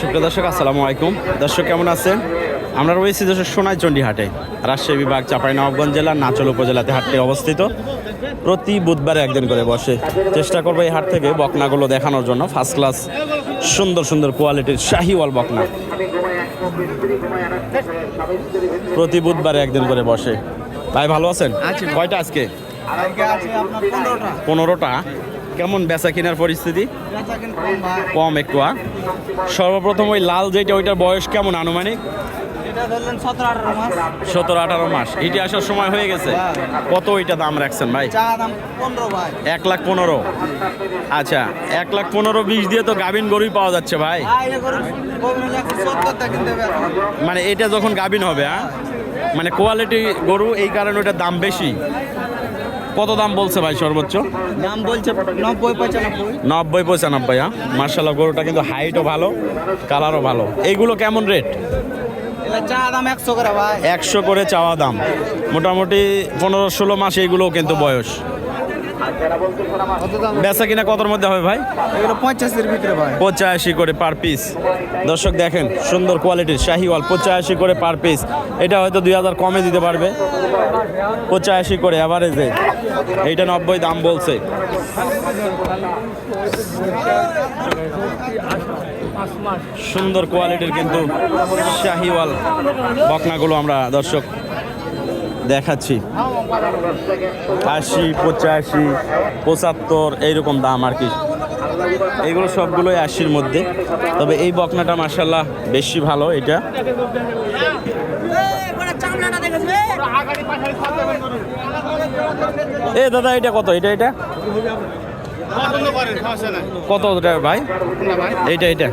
সুপ্রিয় দর্শক, আসসালামু আলাইকুম। দর্শক, কেমন আছেন? আমরা রয়েছি দর্শক সোনাইচন্ডী হাটে রাজশাহী বিভাগ চাঁপাইনবাবগঞ্জ জেলার নাচল উপজেলাতে হাটটি অবস্থিত। প্রতি বুধবারে একদিন করে বসে। চেষ্টা করব এই হাট থেকে বকনাগুলো দেখানোর জন্য। ফার্স্ট ক্লাস সুন্দর সুন্দর কোয়ালিটির শাহিওয়াল বকনা। প্রতি বুধবারে একদিন করে বসে। ভাই ভালো আছেন? কয়টা আজকে? পনেরোটা? কেমন বেচা কেনার পরিস্থিতি? কম একটু আ? সর্বপ্রথম ওই লাল যেটা ওইটার বয়স কেমন আনুমানিক? সতেরো আঠারো মাস। এটি আসার সময় হয়ে গেছে। কত ওইটা দাম রাখছেন ভাই? এক লাখ পনেরো। আচ্ছা এক লাখ পনেরো বিশ দিয়ে তো গাভিন গরুই পাওয়া যাচ্ছে ভাই। মানে এটা যখন গাভিন হবে হ্যাঁ মানে কোয়ালিটি গরু এই কারণে ওটার দাম বেশি। কত দাম বলছে ভাই সর্বোচ্চ? দাম বলছে নব্বই পঁচানব্বই। নব্বই পঁচানব্বই হ্যাঁ? মার্শাল্লাহ গরুটা কিন্তু হাইটও ভালো কালারও ভালো। এইগুলো কেমন রেট একশো করে একশো করে চাওয়া দাম। মোটামুটি পনেরো ষোলো মাস এইগুলোও কিন্তু বয়স। বেচা কিনা কতর মধ্যে হবে ভাই? এগুলো পঁচাশির ভিতরে ভাই। পঁচাশি করে পার পিস দর্শক দেখেন সুন্দর কোয়ালিটির শাহিওয়াল পঁচাশি করে পার পিস এটা হয়তো দুই হাজার কমে দিতে পারবে। পঁচাশি করে অ্যাভারেজে এইটা নব্বই দাম বলছে। সুন্দর কোয়ালিটির কিন্তু শাহিওয়াল বকনাগুলো আমরা দর্শক দেখাচ্ছি। আশি, পঁচাশি, পঁচাত্তর, এইরকম দাম আর কি। এইগুলো সবগুলোই আশির মধ্যে। তবে এই বকনাটা মার্শাল্লাহ বেশি ভালো এটা। এ দাদা, এটা কত? এটা এটা? কত ভাই? এইটা দাম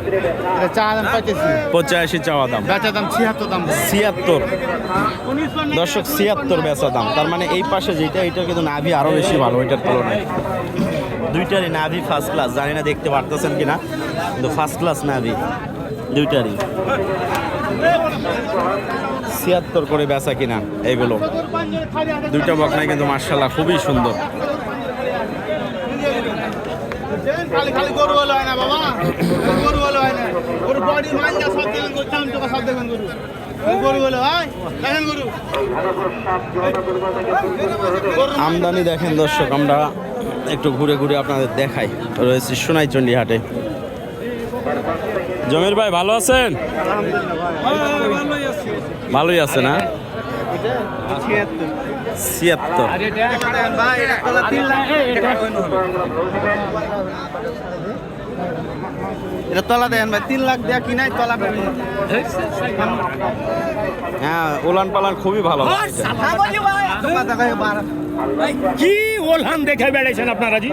পঁচাশি চাওয়া দাম। বেচা দাম ছিয়াত্তর। দাম ছিয়াত্তর দর্শক, ছিয়াত্তর বেচা দাম। তার মানে এই পাশে যেটা, এটা কিন্তু নাভি আরও বেশি ভালো, এটার তুলনায়। দুইটারই নাভি ফার্স্ট ক্লাস জানি না দেখতে পারতেছেন কিনা, কিন্তু ফার্স্ট ক্লাস নাভি, দুইটারই। ছিয়াত্তর করে বেচা কিনা, এগুলো। দুইটা বকনাই কিন্তু মার্শাল্লাহ খুবই সুন্দর। খালি খালি গরু হলো হয় না বাবা। গরু হলো হয় না। গরু বডি সব দেখেন গরু চাম টাকা সব দেখেন গরু। গরু হলো দেখেন গরু। আমদানি দেখেন দর্শক আমরা একটু ঘুরে ঘুরে আপনাদের দেখাই। রয়েছে সোনাইচন্ডী হাটে জমির ভাই ভালো আছেন? ভালোই আছে না? ছিয়াত্তর এটা তলা দেন ভাই তিন লাখ দেয়া কি নাই তলা দেন হ্যাঁ উলান পালান খুবই ভালো কি ওলান দেখে বেড়াইছেন আপনারা জি?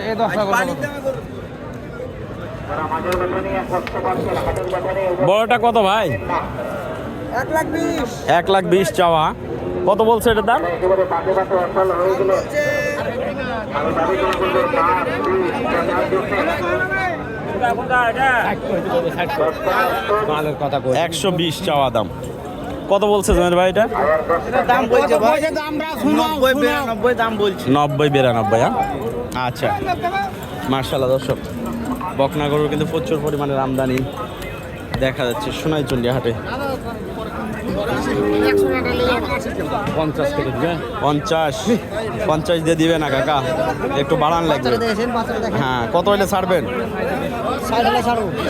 এই দশ বড়টা কত ভাই? এক লাখ বিশ। চাওয়া। কত বলছে এটার দাম? একশো বিশ চাওয়া দাম। কত বলছে জমির ভাই এটা? দাম বলছে ভাই? নব্বই বিরানব্বই দাম বলছে। নব্বই বিরানব্বই হ্যাঁ? আচ্ছা। মার্শাল্লাহ দর্শক। বকনা গরুর কিন্তু প্রচুর পরিমাণের আমদানি দেখা যাচ্ছে সোনাইচন্ডী হাটে। পঞ্চাশ পঞ্চাশ। পঞ্চাশ দিয়ে দিবে না কাকা? একটু বাড়ান লাগবে। হ্যাঁ কত হলে ছাড়বেন?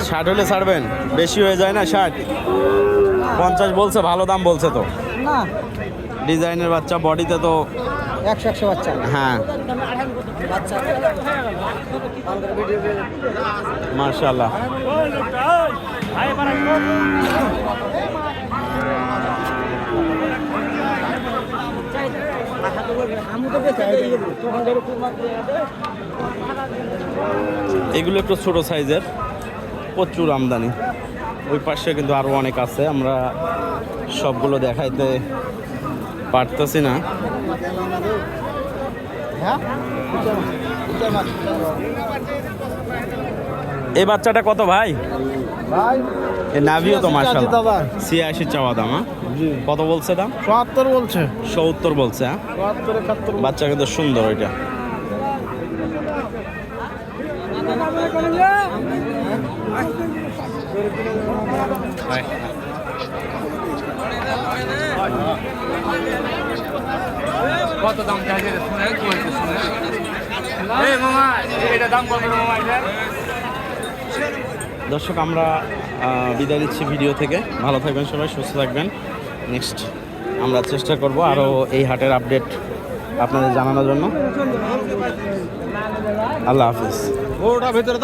ষাট হলে ছাড়বেন। বেশি হয়ে যায় না ষাট? পঞ্চাশ বলছে ভালো দাম বলছে তো। না। ডিজাইনের বাচ্চা বডিতে তো একশো একশো বাচ্চা। হ্যাঁ। এগুলো একটু ছোট সাইজের, প্রচুর আমদানি। ওই পাশে কিন্তু আরও অনেক আছে, আমরা সবগুলো দেখাইতে পারতেছি না। এই বাচ্চাটা কত ভাই? ভাই এ নাভিও তো মাসাল দাদা। ছিয়াশি চাওয়া দাম হ্যাঁ? কত বলছে দাম? চুয়াত্তর বলছে। সত্তর বলছে হ্যাঁ? বাচ্চা কিন্তু সুন্দর ওইটা কত দাম চাইছে শুনে কি হয়েছে শুনে। এই মামা এটা দাম কত মামা এটা? দর্শক আমরা বিদায় দিচ্ছি ভিডিও থেকে। ভালো থাকবেন সবাই সুস্থ থাকবেন। নেক্সট আমরা চেষ্টা করব আরও এই হাটের আপডেট আপনাদের জানানোর জন্য। আল্লাহ হাফিজ। ওটা ভেতরে